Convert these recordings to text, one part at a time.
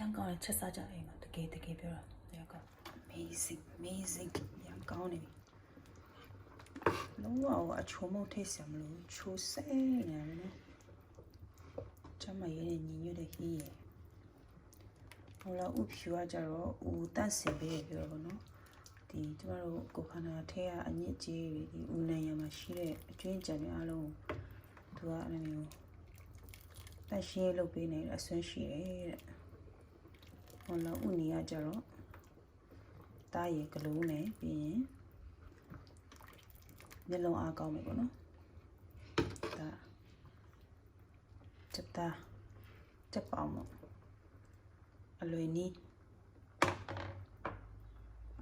ရှမ်းကောင်းတဲ့ချက်စားကြအိမ်မှာတကယ်တကယ်ပြောတာရကော amazing amazing ရန်ကောင်းနေပြီလုံးဝအချိုးမုတ်ထိတ်ဆံမလို့ချိုးစိမ့်နေတယ်နော်ချမ်းမရဲနဲ့ညီညွတ်တဲ့ဟီးရယ်ဟိုလာဥဖြူကကြတော့ဦးတန့်စင်ပေးပြောတော့နော်ဒီကျမတို့ကိုခန္ဓာထဲကအညစ်အကြေးတွေဒီဦးနိုင်ရမှာရှိတဲ့အကျွင်းကြံတွေအားလုံးသူကအဲ့လိုမျိုးတန့်ရှင်းလုပ်ပေးနေတဲ့အဆွမ်းရှိတယ်တဲ့ ဟိုလာဥနီကကြတော့တားရယ်ကလုံးနဲ့ပြီးရင်မျက်လုံးအားကောင်းမယ်ပေါ့နော်ဒါချက်သားချက်ပေါင်းပေါ့အလွယ်နီး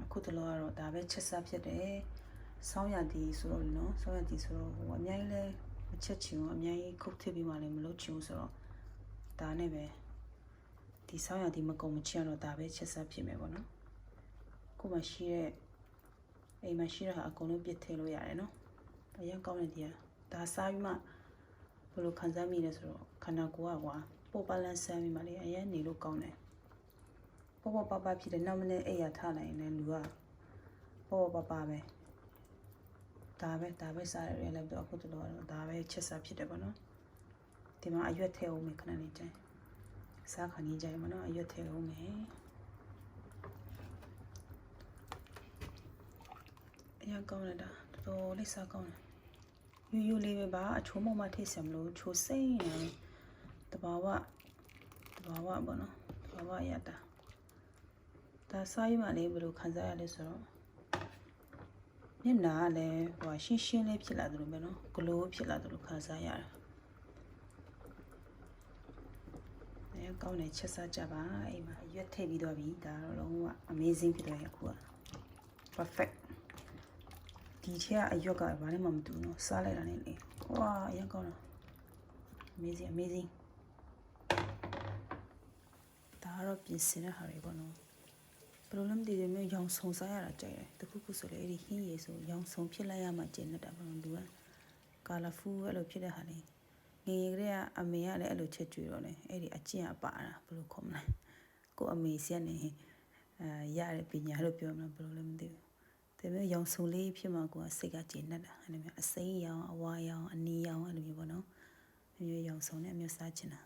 အခုတလောကတော့ဒါပဲချက်စားဖြစ်တယ်ဆောင်းရသည်ဆိုတော့နော်ဆောင်းရသည်ဆိုတော့ဟိုအများကြီးလဲမချက်ချင်ဘူးအများကြီးခုတ်ထစ်ပြီးမှလည်းမလုပ်ချင်ဘူးဆိုတော့ဒါနဲ့ပဲ ဒီဆောင်းရသည်မကုန်မချင်တော့ဒါပဲချက်စားဖြစ်မယ်ပေါ့နော်ကိုမှရှိတဲ့အိမ်မှာရှိတဲ့ဟာအကုန်လုံးပြစ်ထည့်လို့ရတယ်နော်အရင်ကောင်းတဲ့ဒီကဒါစားပြီးမှဘယ်လိုခံစားမိလဲဆိုတော့ခန္ဓာကိုယ်ကကွာပိုပလန်ဆန်းပြီးမှလေအရင်နေလို့ကောင်းတယ်ပေါ့ပေါ့ပပဖြစ်တယ်နောက်မနေ့အိပ်ရထနိုင်ရင်လည်းလူကပေါ့ပေါ့ပပပဲဒါပဲဒါပဲစားရရလည်းတော့အခုတလောတော့ဒါပဲချက်စားဖြစ်တယ်ပေါ့နော်ဒီမှာအရွက်ထည့်အောင်မယ်ခဏလေးကြို င်စားခဏကြီးကြိုင်မနော်အရွက်ထည့်အောင်မယ်အရင်ကောင်းတယ်ဒါတော်တော်လေးစားကောင်းတယ်ယူယူလေးပဲပါအချိုးမမထိတ်ဆံမလို့ချိုးစိမ့်နေတယ်တဘာဝတဘာဝပေါ့နော်တဘာဝရတာဒါစားရမှလည်းဘယ်လိုခံစားရလဲဆိုတော့မျက်နှာကလည်းဟိုရှင်းရှင်းလေးဖြစ်လာတယ်လို့ပဲနော်ဂလိုးဖြစ်လာတယ်လို့ခံစားရတယ် အဲကောင်းတယ်ချက်စားကြပါအိမ်မှာရွက်ထည့်ပြီးတော့ပြီဒါတော့လုံးဝ amazing ဖြစ်သွားရဲ့အခုက perfect ဒီထက်အရွက်ကဘာနဲ့မှမတူဘူးနော်စားလိုက်တာနဲ့လေဝါအရင်ကောင်းတာ amazing amazing ဒါကတော့ပြင်ဆင်တဲ့ဟာတွေပေါ့နော်ဘယ်လိုလဲမသိသေးဘူးရောင်စုံစားရတာကြိုက်တယ်တခုခုဆိုလေအဲ့ဒီဟင်းရည်ဆိုရောင်စုံဖြစ်လိုက်ရမှကျင်နေတာပေါ့နော်လူက colorful အဲ့လိုဖြစ်တဲ့ဟာလေး ငယ်ငယ်ကလေးကအမေကလည်းအဲ့လိုချက်ကြွေတော့လေအဲ့ဒီအကျင့်အပါတာဘယ်လိုခေါ်မလဲကိုအမေစီကနေအဲရတဲ့ပညာလို့ပြောမှာဘယ်လိုလဲမသိဘူးဒါပေမဲ့ရောင်စုံလေးဖြစ်မှကိုကစိတ်ကကျေနပ်တာအဲ့လိုမျိုးအစိမ်းရောင်အဝါရောင်အနီရောင်အဲ့လိုမျိုးပေါ့နော်အမျိုးရောင်စုံနဲ့အမျိုးစားချင်တာ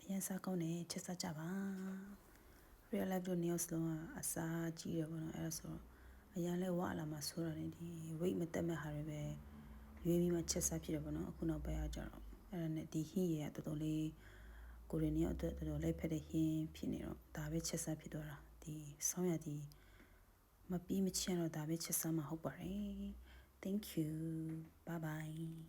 အရင်စားကောင်းတယ်ချက်စားကြပါ real life တို့ news လုံးကအစားကြီးတယ်ပေါ့နော်အဲ့ဒါဆိုတော့အရင်လဲဝါလာမှာဆိုတော့လေဒီ weight မတက်မဲ့ဟာတွေပဲ ရွေးပြီးမှချက်စားဖြစ်တယ်ပေါ့နော်အခုနောက်ပိုင်းကကြတော့အဲ့ဒါနဲ့ဒီဟင်းရည်ကတော်တော်လေးကိုရီးယားအတွက်တော်တော်လေးဖက်တဲ့ဟင်းဖြစ်နေတော့ဒါပဲချက်စားဖြစ်သွားတာဒီဆောင်းရဒီမပြီးမချင်းတော့ဒါပဲချက်စားမှာဟုတ်ပါတယ် thank you bye bye